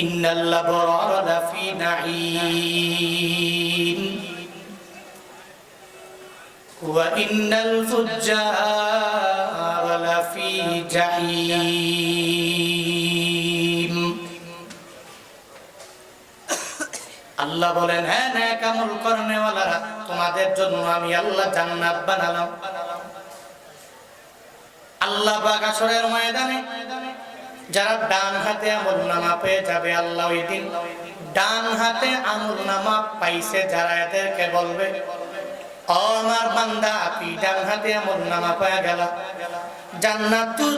ইন্নাল লাবরার আল্লাহ বলেন হ্যাঁ ন্যাক আমল তোমাদের জন্য আমি আল্লাহ জান্নাত বানালাম। আল্লাহ পাক ময়দানে যারা ডান হাতে আমল নামা পেয়ে যাবে, আল্লাহ ওই দিন ডান হাতে আমল নামা পাইছে যারা এদেরকে বলবে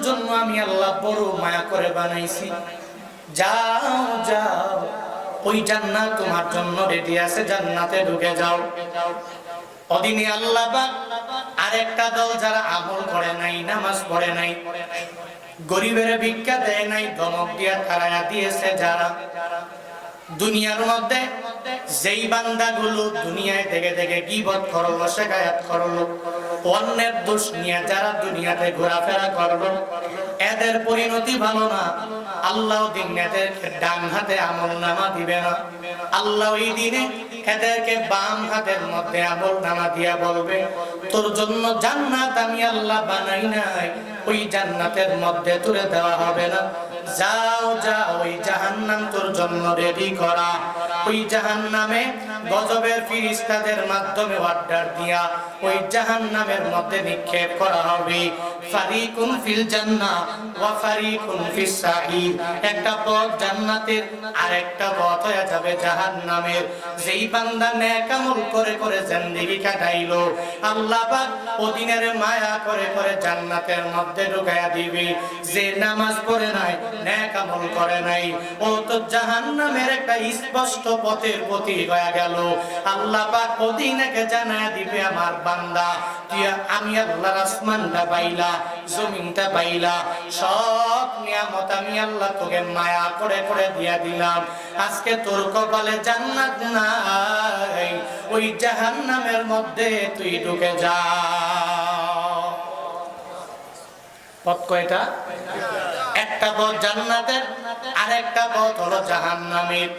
জন্য আমি আল্লাহ মায়া বানাইছি। যাও যাও, ওই জান্নাত তোমার জন্য আছে, জান্নাতে ঢুকে অদিনে আল্লাহ আরেকটা দল যারা আমল করে নাই, নামাজ পড়ে নাই গরিবের ভিক্ষা দেয় নাই ধমক দিয়া তারা দিয়েছে যারা। দুনিয়ার মধ্যে, যেই বান্দাগুলো দুনিয়ায় থেকে থেকে গিবত করল শেখায়াত করল অন্যের দোষ নিয়ে যারা দুনিয়াতে ঘোরাফেরা করল, এদের পরিণতি ভালো না। আল্লাহ দিন এদেরকে ডান হাতে আমল নামা দিবে না। আল্লাহ ওই দিনে এদেরকে বাম হাতের মধ্যে আমল নামা দিয়া বলবে, তোর জন্য জান্নাত আমি আল্লাহ বানাই নাই, ওই জান্নাতের মধ্যে তুলে দেওয়া হবে না। যাও যাও ওই জাহান্নাম তোর জন্য রেডি করা। ওই জাহান্নামে গজবের ফিরিস্তাদের মাধ্যমে অর্ডার দিয়া ওই জাহান্নামের মধ্যে নিক্ষেপ করা হবে। ফারিকুন ফিল জান্নাহ ওয়া ফারিকুন ফিস সাঈর একটা পথ জান্নাতের আর একটা পথ হয়ে যাবে জাহান্নামের। যেই বান্দা নেক আমল করে করে জিন্দেগি কাটাইলো, আল্লাহ পাক ওদিনের মায়া করে করে জান্নাতের মধ্যে ঢুকায়া দিবে। যে নামাজ পড়ে নাই আমল করে নাই। ও তো জাহান্নামের একটা স্পষ্ট পথের হয়ে গেল। আল্লাহ পাক জানায় দিবে আমার বান্দা। তুই আমি আল্লাহর আসমানটা পাইলা, জমিনটা পাইলা। সব নিয়ামত আমি আল্লাহ তোকে মায়া করে করে দিয়া দিলাম। আজকে তোর কপালে জান্নাত নাই। ওই জাহান্নামের মধ্যে তুই ঢুকে যা। পথ কয়টা? একটা পথ জান্নাতের আর একটা পথ হলো জাহান্নামের।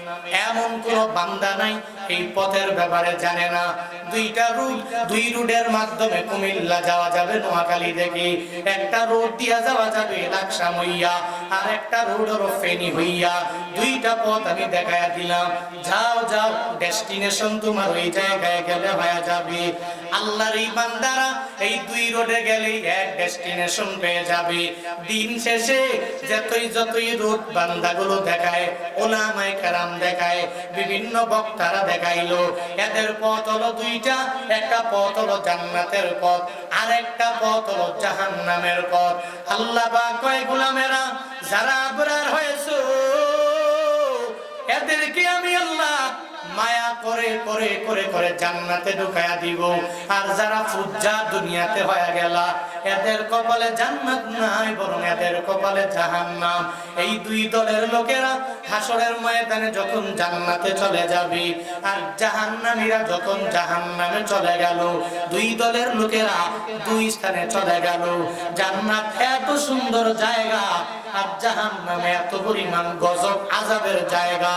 এমন কোন বান্দা নাই, এই পথের ব্যাপারে জানে না। দুইটা রুট দুই রুটের মাধ্যমে কুমিল্লা যাওয়া যাবে নোয়াখালী থেকে। একটা রোড দিয়া যাওয়া যাবে লাকসাম হইয়া আর একটা রোড হলো ফেনি হইয়া। দুইটা পথ আমি দেখায়া দিলাম। যাও যাও, ডেস্টিনেশন তোমার ওই জায়গায় গেলে হয়ে যাবে। আল্লাহর এই বান্দারা এই দুই রোডে গেলেই এক ডেস্টিনেশন পেয়ে যাবে। দিন শেষে যতই যতই রোড বান্দাগুলো দেখায়, ওলামায় কারাম দেখায়, বিভিন্ন বক্তারা দেখাইলো। এদের পথ হলো দুইটা, একটা পথ হলো জান্নাতের পথ আর একটা পথ হলো জাহান্নামের পথ। আল্লাহ বা কয়, গোলামেরা, যারা আবরার হয়েছ, এদেরকে আমি আল্লাহ মায়া করে করে করে করে জান্নাতে ঢুকায়া দিব। আর যারা ফুজ্জা দুনিয়াতে হয়ে গেল, এদের কপালে জান্নাত নাই, বরং এদের কপালে জাহান্নাম। এই দুই দলের লোকেরা হাসরের ময়দানে যখন জান্নাতে চলে যাবে, আর জাহান্নামীরা যখন জাহান্নামে চলে গেল, দুই দলের লোকেরা দুই স্থানে চলে গেল। জান্নাত এত সুন্দর জায়গা, আর জাহান্নামে এত পরিমাণ গজব আজাবের জায়গা।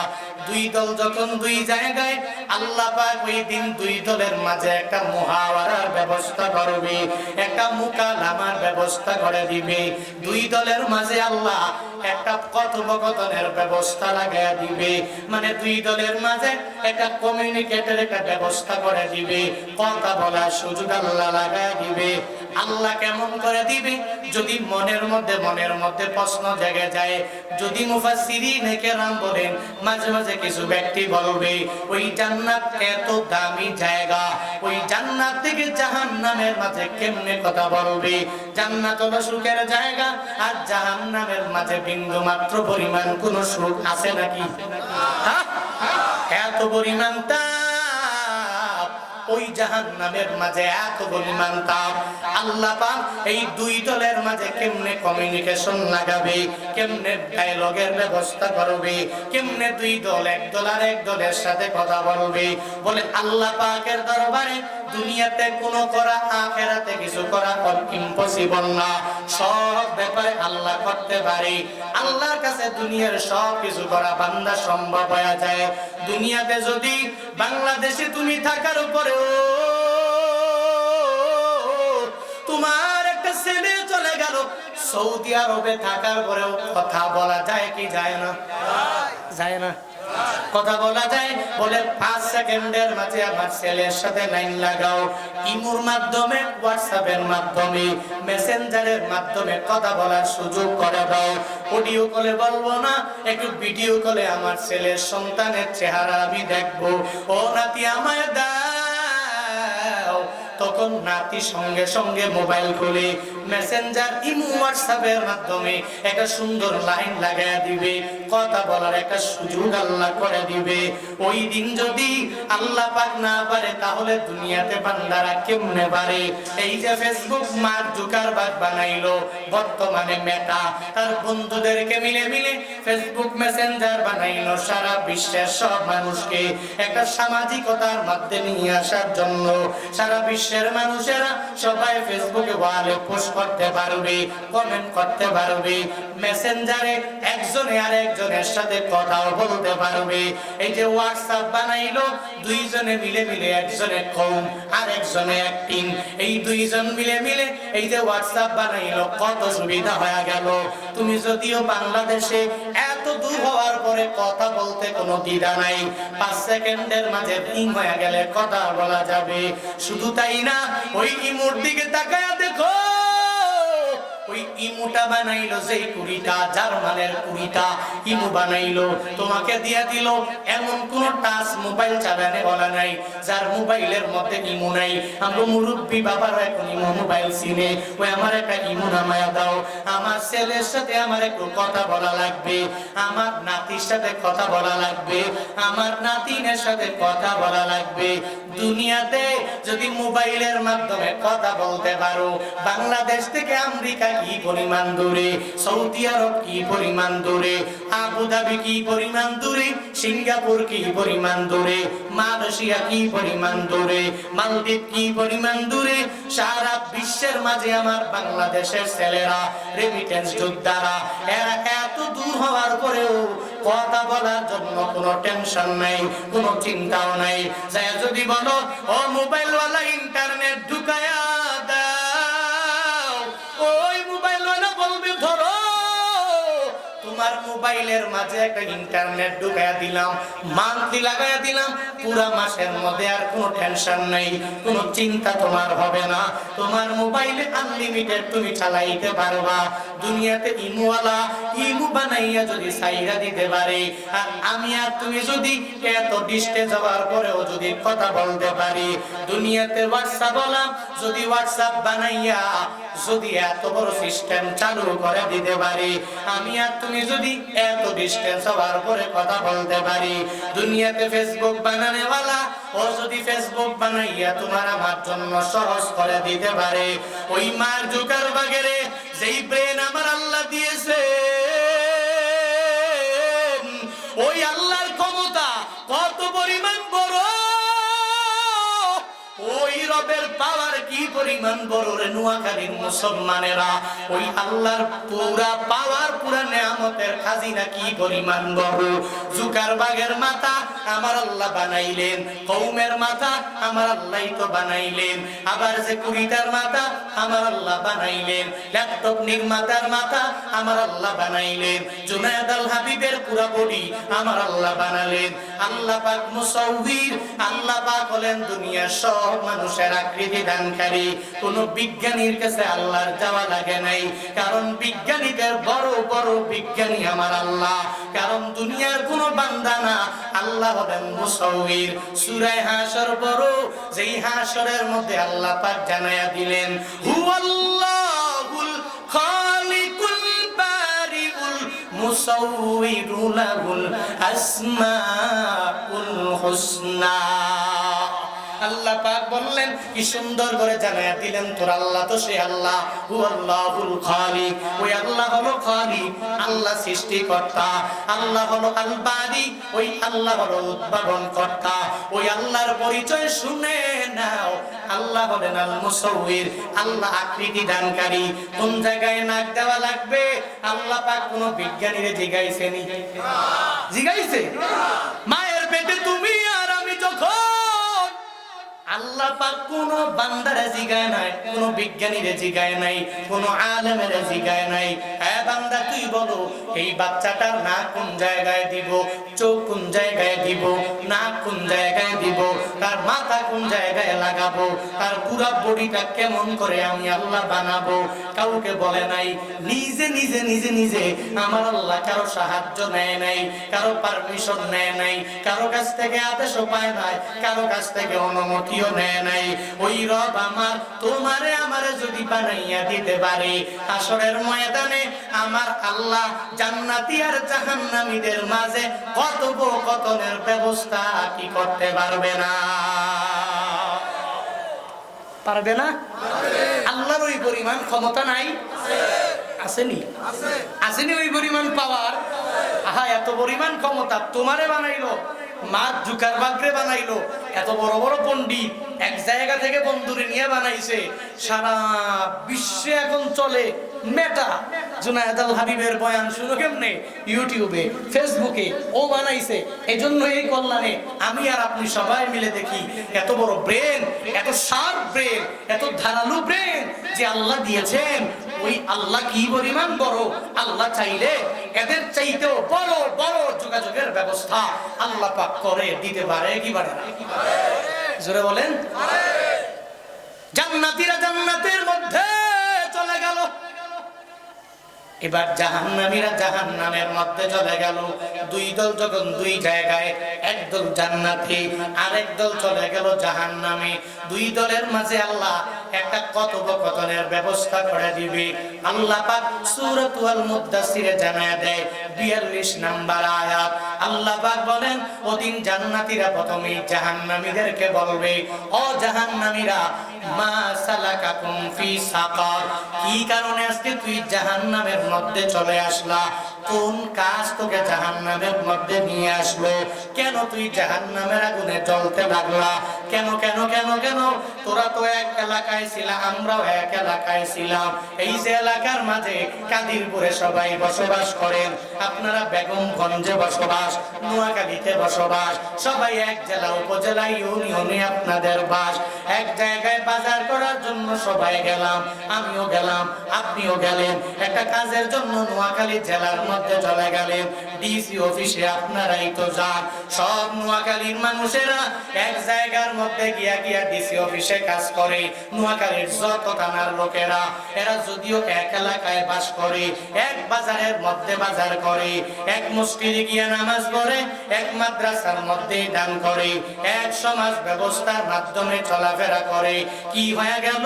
দুই দল যখন দুই জায়গায়, আল্লাহ ওই দিন দুই দলের মাঝে একটা মুহাওয়ারার ব্যবস্থা করবে, একটা মুকালামার ব্যবস্থা করে দিবে। দুই দলের মাঝে আল্লাহ একটা কথোপকথনের ব্যবস্থা লাগাইয়া দিবে। মানে দুই দলের মাঝে একটা কমিউনিকেটের একটা ব্যবস্থা করে দিবে। কথা বলার সুযোগ আল্লাহ লাগাইয়া দিবে। আল্লাহ কেমন করে দিবে? যদি মনের মধ্যে মনের মধ্যে প্রশ্ন জেগে যায়, যদি মুফাসসিরিন কেরাম বলেন, মাঝে মাঝে কিছু ব্যক্তি বলবে, ওই জান্নাত এত দামি জায়গা, ওই জান্নাত থেকে জাহান্নামের মাঝে কেমনে কথা বলবে? জান্নাত হলো সুখের জায়গা, আর জাহান্নামের মাঝে বিন্দু মাত্র পরিমাণ কোন সুখ আছে নাকি? এত পরিমাণ তাপ, ওই জাহান্নামের মাঝে এত পরিমাণ তাপ। আল্লাহ পাক এই দুই দলের মাঝে কেমনে কমিউনিকেশন লাগাবে, কেমনে ডায়লগের ব্যবস্থা করবে, কেমনে দুই দল, এক দল আর এক দলের সাথে কথা বলবে? বলে আল্লাহ পাকের দরবারে দুনিয়াতে কোনো করা, আখেরাতে কিছু করা ইম্পসিবল না। সব ব্যাপারে আল্লাহ করতে পারে। আল্লাহর কাছে দুনিয়ার সব কিছু করা বান্দা সম্ভব হয়ে যায়। দুনিয়াতে যদি বাংলাদেশে তুমি থাকার উপরেও তোমার একটা ছেলে চলে গেল, সৌদি আরবে থাকার পরেও কথা বলা যায় কি যায় না? যায় না। কথা বলা যায়, বলে পাঁচ সেকেন্ডের মাঝে আমার ছেলের সাথে লাইন লাগাও। ইমুর মাধ্যমে, হোয়াটসঅ্যাপের মাধ্যমে, মেসেঞ্জারের মাধ্যমে কথা বলার সুযোগ করে দাও। অডিও কলে বলব না, একটু ভিডিও কলে আমার ছেলের সন্তানের চেহারা আমি দেখব। ও নাতি আমায় দাও। তখন নাতি সঙ্গে সঙ্গে মোবাইল খুলে মেসেঞ্জার ইমো হোয়াটসঅ্যাপের মাধ্যমে একটা সুন্দর লাইন লাগায় দিবে, কথা বলার একটা সুযোগ আল্লাহ করে দিবে। ওই দিন যদি আল্লাহ পাক না পারে, তাহলে দুনিয়াতে বান্দারা কেমনে পারে? এই যে ফেসবুক মার জুকার বাগ বানাইলো, বর্তমানে মেটা তার বন্ধুদেরকে মিলে মিলে ফেসবুক মেসেঞ্জার বানাইলো, সারা বিশ্বের সব মানুষকে একটা সামাজিকতার মধ্যে নিয়ে আসার জন্য। সারা বিশ্বের মানুষেরা সবাই ফেসবুকে ওয়ালে পোস্ট করতে পারবে কমেন্ট করতে পারবে মেসেঞ্জারে একজনে আর একজনের সাথে কথাও বলতে পারবে। এই যে হোয়াটসঅ্যাপ বানাইলো, দুইজনে মিলে মিলে একজনে কম আর একজনে অ্যাক্টিং এই দুইজন মিলে মিলে এই যে হোয়াটসঅ্যাপ বানাইলো, কত সুবিধা হয়ে গেল। তুমি যদিও বাংলাদেশে এত দূর হওয়ার পরে কথা বলতে কোনো দ্বিধা নাই, পাঁচ সেকেন্ডের মাঝে রিং হয়ে গেলে কথা বলা যাবে। শুধু তাই না, ওই ইমুর দিকে তাকায়া দেখো। বাবার মোবাইল ওই আমার একটা ইমু নামায়া দাও। আমার ছেলের সাথে আমার একটু কথা বলা লাগবে, আমার নাতির সাথে কথা বলা লাগবে, আমার নাতিনের সাথে কথা বলা লাগবে। দুনিয়াতে যদি মোবাইলের মাধ্যমে কথা বলতে পারো, বাংলাদেশ থেকে আমেরিকা কি পরিমাণ দূরে, সৌদি আরব কি পরিমাণ দূরে, আবুধাবি কি পরিমাণ দূরে, সিঙ্গাপুর কি পরিমাণ দূরে, মালয়েশিয়া কি পরিমাণ দূরে, মালদ্বীপ কি পরিমাণ দূরে, সারা বিশ্বের মাঝে আমার বাংলাদেশের ছেলেরা রেমিটেন্স যোদ্ধারা, এরা এত দূর হওয়ার পরেও কথা বলার জন্য কোনো টেনশন নাই, কোনো চিন্তাও নাই। যাই যদি বলো ও মোবাইলওয়ালা ইন্টারনেট ঢুকায়া দাও। ওই মোবাইলওয়ালা বলবে, ধরো, তোমার মোবাইলের মাঝে একটা ইন্টারনেট ঢুকায়া দিলাম মান্থলি লাগাইয়া দিলাম, পুরা মাসের মধ্যে আর কোনো টেনশন নাই, কোনো চিন্তা তোমার হবে না। তোমার মোবাইলে আনলিমিটেড তুমি চালাইতে পারবা। দুনিয়াতে ইমুওয়ালা, ইমু বানাইয়া যদি সাইরা দিতে পারে, আর আমি আর তুমি যদি এত ডিস্টে যাওয়ার পরেও যদি কথা বলতে পারি, দুনিয়াতে হোয়াটসঅ্যাপ বললাম, যদি হোয়াটসঅ্যাপ বানাইয়া যদি এত বড় সিস্টেম চালু করে দিতে পারি, আমি আর তুমি যদি এত ডিস্টেন্স হওয়ার পরে কথা বলতে পারি, দুনিয়াতে ফেসবুক বানানেওয়ালা, ও যদি ফেসবুক বানাইয়া তোমার আমার জন্য সহজ করে দিতে পারে, ওই মার জুকার বাগেরে যেই ব্রেন আমার আল্লাহ দিয়েছে ওই আল্লাহর রবের পাওয়ার কি পরিমাণ বড় রে নোয়াখালীর মুসলমানেরা? ওই আল্লাহর পুরা পাওয়ার, পুরা নেয়ামতের খাজিনা কি পরিমাণ বড়? জুকার বাগের মাথা আমার আল্লাহ বানাইলেন কৌমের মাথা আমার আল্লাহ তো বানাইলেন, আবার যে কুড়িটার মাথা আমার আল্লাহ বানাইলেন, ল্যাপটপ নির্মাতার মাথা আমার আল্লাহ বানাইলেন, জুনায়দ আল হাবিবের পুরা বডি আমার আল্লাহ বানালেন আল্লাহ পাক মুসাউবির, আল্লাহ পাক হলেন দুনিয়ার সব মানুষের আকৃতি দানকারী। কোন বিজ্ঞানীর কাছে আল্লাহর যাওয়া লাগে নাই। কারণ বিজ্ঞানীদের বড় বড় বিজ্ঞানী আমার আল্লাহ। কারণ দুনিয়ার কোন বান্দা না, আল্লাহ মুসাউবির। সূরা হাসর বড় যেই হাসরের মধ্যে আল্লাহ পাক জানায়া দিলেন হুয়াল্লাহুল يصور له الأسماء الحسنى. আল্লাহ পাক বললেন, কি সুন্দর করে জানায়া দিলেন তোর আল্লাহ তো সে আল্লাহ। হু আল্লাহুল খালিক। ওই আল্লাহ হলো খালিক, আল্লাহ সৃষ্টিকর্তা। আল্লাহ হলো আল বারি ওই আল্লাহ হলো উদ্ভাবন কর্তা ওই আল্লাহর পরিচয় শুনে নাও। আল্লাহ হলেন আল মুসাউইর আল্লাহ আকৃতি দানকারী। কোন জায়গায় নাক দেওয়া লাগবে? আল্লাহ পাক কোন বিজ্ঞানীরে জিগাইছেনি। জিগাইছে? মায়ের পেটে তুমি আল্লাহ পাক কোন বান্দারে জিগায় নাই, কোন বিজ্ঞানীরে জিগায় নাই, কোন আলেমের জিগায় নাই। হ্যাঁ বান্দা তুই বলো, এই বাচ্চাটার না কোন জায়গায় দিব? চোখ কোন জায়গায় দিব, নাক কোন জায়গায় দিব, তার মাথা কোন জায়গায় লাগাবো, তার পুরা বডিটা কেমন করে আমি আল্লাহ বানাবো? কাউকে বলে নাই, নিজে নিজে নিজে নিজে আমার আল্লাহ কারও সাহায্য নেয় নাই, কারও পারমিশন নেয় নাই, কারও কাছ থেকে আদেশও পায় নাই, কারও কাছ থেকে অনুমতিও নেয় নাই। ওই রব আমার, তোমারে আমারে যদি বানাইয়া দিতে পারে আসরের ময়দানে আমার আল্লাহ জান্নাতি আর জাহান্নামীদের মাঝে কথোপকথনের ব্যবস্থা কি করতে পারবে না? পারবে না? আল্লাহর ওই পরিমাণ ক্ষমতা নাই? আসেনি? আসেনি ওই পরিমাণ পাওয়ার? আহা, এত পরিমাণ ক্ষমতা তোমারে বানাইলো মার জুকার বাগরে বানাইলো, এত বড় বড় পণ্ডিত এক জায়গা থেকে বন্ধুরে নিয়ে বানাইছে, সারা বিশ্বে এখন চলে মেটা। জুনায়দ আল হাবিবের বয়ান শুনো কেমনে? ইউটিউবে ফেসবুকে ও বানাইছে। এই জন্য এই কল্যাণে আমি আর আপনি সবাই মিলে দেখি এত বড় ব্রেন এত শার্প ব্রেন এত ধারালো ব্রেন যে আল্লাহ দিয়েছেন। ওই আল্লাহ কি পরিমাণ বড়? আল্লাহ চাইলে এদের চাইতেও বড় বড় যোগাযোগের ব্যবস্থা আল্লাহ পাক করে দিতে পারে কি পারে না? জোরে বলেন। জান্নাতীরা জান্নাতের মধ্যে চলে গেল। এবার জাহান্নামীরা জাহান্নামের মধ্যে চলে গেল। দুই দল যখন দুই জায়গায় একদল জান্নাতে, আরেক দল চলে গেল জাহান্নামে। দুই দলের মাঝে আল্লাহ একটা কথোপকথনের ব্যবস্থা করে দিবে। আল্লাহ পাক সূরাতুল মুদ্দাসিরে জানায় দেয় 42 নাম্বার আয়াত। আল্লাহ পাক বলেন, ওদিন জান্নাতীরা প্রথমে জাহান্নামীদেরকে বলবে, ও জাহান্নামীরা এই যে এলাকার মাঝে কাদিরপুরে সবাই বসবাস করেন। আপনারা বেগমগঞ্জে বসবাস, নোয়াখালীতে বসবাস। সবাই এক জেলা, উপজেলা, ইউনিয়নে আপনাদের বাস। এক জায়গায় বাজার করার জন্য সবাই গেলাম, আমিও গেলাম, আপনিও গেলেন। একটা কাজের জন্য নোয়াখালী জেলার মধ্যে চলে গেলেন। ডিসি অফিসে আপনারাই তো যান। সব নোয়াখালীর মানুষেরা এক জায়গার মধ্যে গিয়া গিয়া ডিসি অফিসে কাজ করে। নোয়াখালীর যত থানার লোকেরা, এরা যদিও এক এলাকায় বাস করে, এক বাজারের মধ্যে বাজার করে, এক মসজিদে গিয়া নামাজ পড়ে, এক মাদ্রাসার মধ্যে দান করে, এক সমাজ ব্যবস্থার মাধ্যমে চলাফেরা করে কি হয়ে গেল?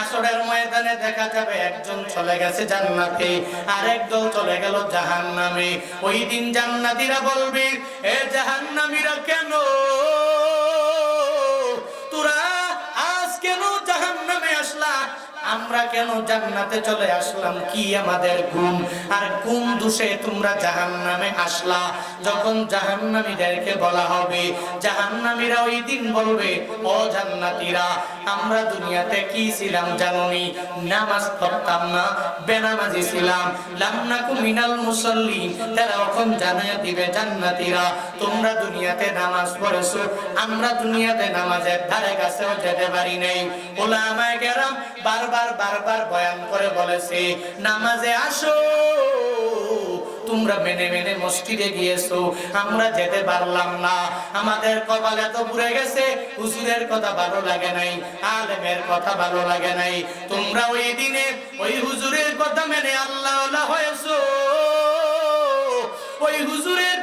আসরের ময়দানে দেখা যাবে একজন চলে গেছে জান্নাতে, আরেক দল চলে গেল জাহান্নামে। ওই দিন জান্নাতীরা বলবে, এ জাহান্নামীরা কেন? তোরা আজ কেন জাহান্নামে আসলা? আমরা কেন জান্নাতে চলে আসলাম? কি আমাদের গুম আর কোন দোষে তোমরা জাহান্নামে আসলা? যখন জাহান্নামীদেরকে বলা হবে, জাহান্নামীরা ওই দিন বলবে, ও জান্নাতীরা আমরা দুনিয়াতে কি ছিলাম জাননি নামাজ পড়তাম না, বেনামাজি ছিলাম। লামনাকু মিনাল মুসল্লি তারা এখন জানায় দিবে জান্নাতীরা। তোমরা দুনিয়াতে নামাজ পড়েছো, আমরা দুনিয়াতে নামাজের ধারে কাছেও যেতে পারি নাই। ওলামায়ে কেরাম বারবার বারবার বয়ান করে বলেছে, নামাজে আসো। তোমরা মেনে মেনে মসজিদে গিয়েছো। আমরা যেতে পারলাম না। আমাদের কপালে তো পুড়ে গেছে, হুজুরের কথা ভালো লাগে নাই, আলেমের কথা ভালো লাগে নাই। তোমরা ওই দিনে ওই হুজুরের কথা মেনে আল্লাহ হয়েছো। ওই হুজুরের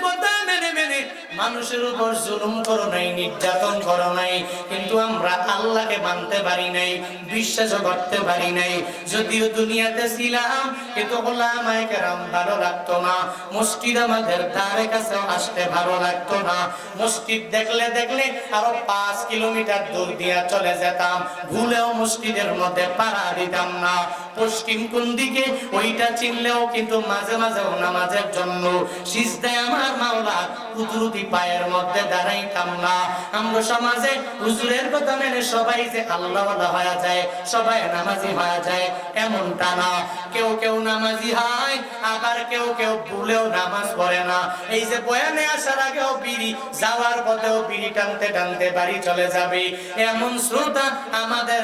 মানুষের উপর জুলুম করো নাই, নির্যাতন করো নাই, কিন্তু আমরা আল্লাহকে মানতে পারি নাই, বিশ্বাস করতে পারি নাই। যদিও দুনিয়াতে ছিলাম, কিন্তু ওলামায়ে কেরাম ভালো লাগতো না। মসজিদ আমাদের ধারে কাছে আসতে ভালো লাগতো না। মসজিদ দেখলে দেখলে আরও পাঁচ কিলোমিটার দূর দিয়া চলে যেতাম। ভুলেও মসজিদের মধ্যে পাড়া দিতাম না। পশ্চিম কোন দিকে, ওইটা চিনলেও কিন্তু মাঝে মাঝে নামাজের জন্য সিজদায় আমার মাওলা কুদরতি পায়ের মধ্যে দাঁড়াইতাম না আমরা সমাজে হুজুরের কথা মেনে সবাই যে আল্লাহ হয়ে যায়, সবাই নামাজি হয়ে যায়, এমনটা না। কেউ কেউ নামাজি হয়, আবার কেউ কেউ ভুলেও নামাজ পড়ে না। এই যে বয়ানে আসার আগেও বিড়ি, যাওয়ার পথেও বিড়ি টানতে টানতে বাড়ি চলে যাবে। এমন শ্রোতা আমাদের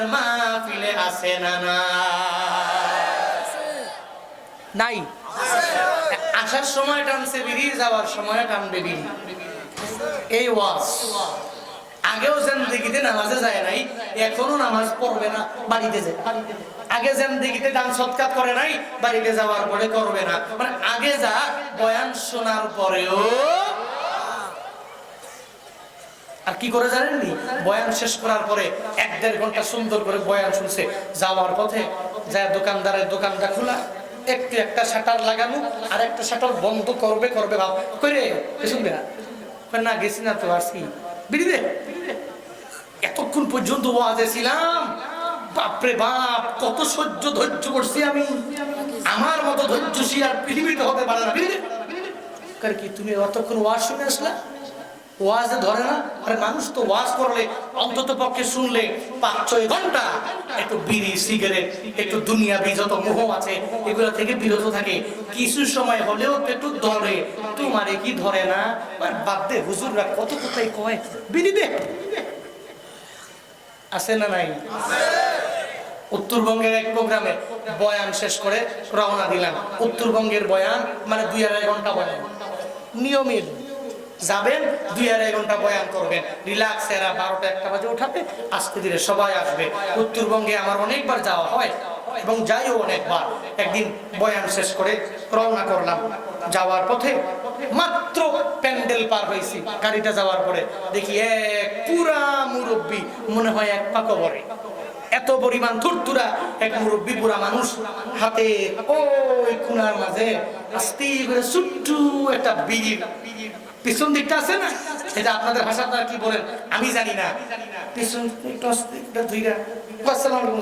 মাহফিলে আসে না না নাই। আসার সময় টানছে বিড়ি যাওয়ার সময় টানবে বিড়ি এই ওয়াজ। আগেও জিন্দেগিতে নামাজে যায় নাই, এখনও নামাজ পড়বে না, বাড়িতে যায়। আগে জিন্দেগিতে দান সৎকার করে নাই, বাড়িতে যাওয়ার পরে করবে না। মানে আগে যা বয়ান শোনার পরেও আর কি করে জানেননি? বয়ান শেষ করার পরে এক দেড় ঘণ্টা সুন্দর করে বয়ান শুনছে। যাওয়ার পথে যায় দোকানদারের দোকানটা খোলা একটু একটা শাটার লাগানো আর একটা শাটার বন্ধ করবে করবে ভাব। করে শুনবে না? না গেছি না তো আসি বিড়ি দে এতক্ষণ পর্যন্ত ওয়াজে ছিলাম। বাপরে বাপ কত সহ্য ধৈর্য করছি আমি। আমার মতো ধৈর্যশীল আর পৃথিবীতে হতে পারে না। বিড়ি দে। কয়, কি তুমি অতক্ষণ ওয়াজ শুনে আসলা? ওয়াজে ধরে না? আরে মানুষ তো ওয়াজ করলে, অন্তত পক্ষে শুনলে পাঁচ ছয় ঘণ্টা। একটু বিড়ি, সিগারেট, একটু দুনিয়াবি যত মোহ আছে, এগুলো থেকে বিরত থাকে। কিছু সময় হলেও একটু ধরে। তোমারে কি ধরে না? আর বাদ দে হুজুররা কত কোথায় কয়। বিড়ি দে। আছে না নাই? উত্তরবঙ্গের এক প্রোগ্রামে বয়ান শেষ করে রওনা দিলাম। উত্তরবঙ্গের বয়ান মানে দুই আড়াই ঘণ্টা বয়ান। নিয়মিত। যাবেন, দুই আড়াই ঘণ্টা বয়ান করবেন। রিল্যাক্স এরা বারোটা একটা বাজে উঠাবে আস্তে ধীরে সবাই আসবে। উত্তরবঙ্গে আমার অনেকবার যাওয়া হয় এবং যাইও অনেকবার। একদিন বয়ান শেষ করে রওনা করলাম। যাওয়ার পথে মাত্র প্যান্ডেল পার হয়েছি, গাড়িটা যাওয়ার পরে। দেখি এক পুরা মুরব্বী, মনে হয় এক পা কবরে এত পরিমাণ থুরথুরা এক মুরব্বী পুরা মানুষ, হাতে ওই খুনার মাঝে আস্তে করে ছোট্টু একটা বিড়ি পিছন দিকটা আছে না? এটা আপনাদের ভাষা আপনারা কি বলেন? আমি জানি না। পিছন আলাইকুম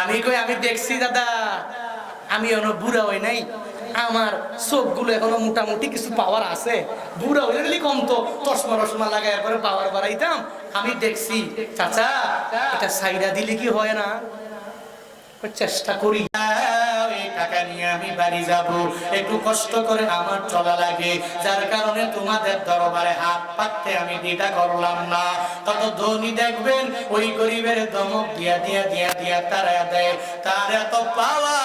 আমি কই, আমি দেখছি, দাদা। আমি এখনও বুড়া হই নাই। আমার চোখগুলো এখনও মোটামুটি কিছু পাওয়ার আছে। বুড়া হয়ে গেলে কম তো। চশমা রসমা লাগাই পরে পাওয়ার বাড়াইতাম। আমি দেখছি, চাচা, এটা সাইডা দিলে কি হয় না? চেষ্টা করি। টাকা নিয়ে আমি বাড়ি যাব। একটু কষ্ট করে আমার চলা লাগে। যার কারণে তোমাদের দরবারে হাত পাততে আমি দিদা করলাম না। তত ধনী দেখবেন, ওই গরিবের দমক দিয়া দিয়া দিয়া দিয়া তারা দেয়। তার এত পাওয়া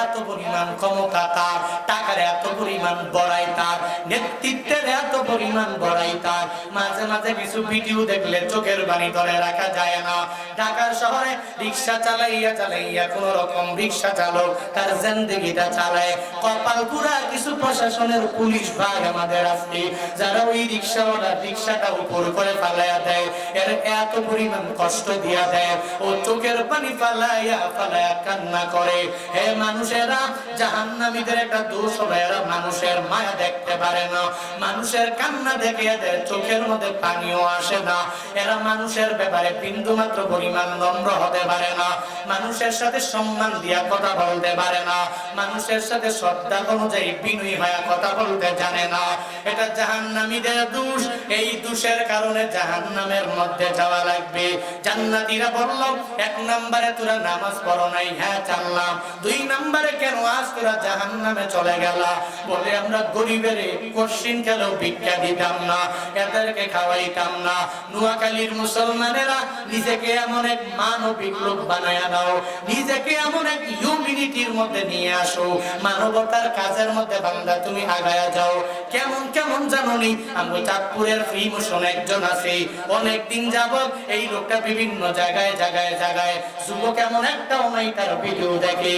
এত পরিমাণ ক্ষমতা তার, টাকার এত পরিমাণ বড়াই তার, নেতৃত্বের এত পরিমাণ বড়াই তার। মাঝে মাঝে কিছু ভিডিও দেখলে চোখের বাণী ধরে রাখা যায় না। ঢাকার শহরে রিক্সা চালাইয়া চালাইয়া কোন রকম রিক্সা চালক তার জিন্দগিটা চালায়। কপাল পুরা কিছু প্রশাসনের পুলিশ ভাগ আমাদের আছে যারা ওই রিক্সাওয়ালা রিক্সাটা উপর করে ফালাইয়া দেয়। এর এত পরিমাণ কষ্ট দিয়া দেয়। ও চোখের পানি ফালাইয়া ফালাইয়া কান্না করে। হে মানুষেরা জাহান্নামীদের একটা দোষ হলো এরা মানুষের মায়া দেখতে পারে না। মানুষের কান্না দেখে এদের চোখের মধ্যে পানিও আসে না। এরা মানুষের ব্যাপারে বিন্দু মাত্র পরিমাণ নম্র হতে পারে না। মানুষের সাথে সম্মান দিয়া কথা বলতে পারে না। মানুষের সাথে শ্রদ্ধা অনুযায়ী বিনয়ী হয়ে কথা বলতে জানে না। এটা জাহান্নামীদের দোষ। এই দোষের কারণে জাহান্নামের মধ্যে যাওয়া লাগবে। জান্নাতীরা বলল, এক নম্বরে তোরা নামাজ পড়ো নাই। হ্যাঁ জানলাম দুই নম্বরে কেন আজ তোরা জাহান্নামে চলে গেলা? বলে আমরা গরিবের কোশ্চিন খেলেও ভিক্ষা দিতাম না, এদেরকে খাওয়াইতাম না। নোয়াখালীর মুসলমানেরা নিজেকে এমন এক মানবিক লোক বানায় দাও, নিজেকে এমন এক হিউম্যানিটির মধ্যে নিয়ে আসো। মানবতার কাজের মধ্যে বান্দা, তুমি আগায়া যাও। কেমন কেমন জানো নি আমি চাঁদপুরের ফ্রি মোশন একজন আছে। অনেক দিন যাবত এই লোকটা বিভিন্ন জায়গায় জায়গায় জায়গায়। যুবক এমন একটা নাই, তার ভিডিও দেখে।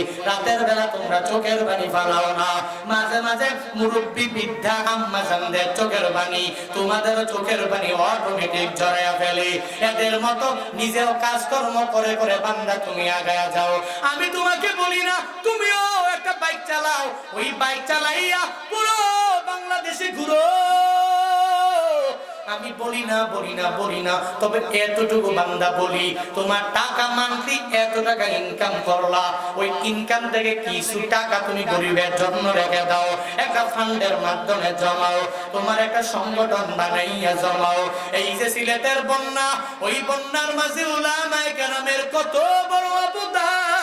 রাতের বেলা তোমরা চোখের বাণী ফালাও না। মাঝে মাঝে মুরব্বী বৃদ্ধা আম্মা জানদের চোখের বাণী, তোমাদের চোখের বাণী অটোমেটিক জড়াইয়া ফেলে। এদের মতো নিজেও কাজকর্ম করে করে বান্দা তুমি আগায়া যাও। আমি তোমাকে বলি না, তুমিও একটা বাইক চালাও। ওই বাইক চালাইয়া পুরো বাংলাদেশে ঘুরো। আমি বলি না বলি না বলি না, তবে এতটুকু বান্দা বলি, তোমার টাকা মান্থলি এত টাকা ইনকাম করলা, ওই ইনকাম থেকে কিছু টাকা তুমি গরিবের জন্য রেখে দাও, একটা ফান্ডের মাধ্যমে জমাও, তোমার একটা সংগঠন বানাইয়া জমাও। এই যে সিলেটের বন্যা, ওই বন্যার মাঝে উলামায়ে কেরামের কত বড় অবদান।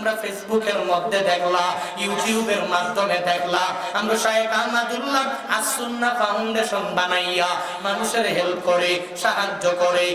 তোমরা ফেসবুকের মধ্যে দেখলা, ইউটিউবের মাধ্যমে দেখলা। আমরা শায়েখ আহমদুল্লাহ আসুন্না ফাউন্ডেশন বানাইয়া মানুষের হেল্প করে, সাহায্য করে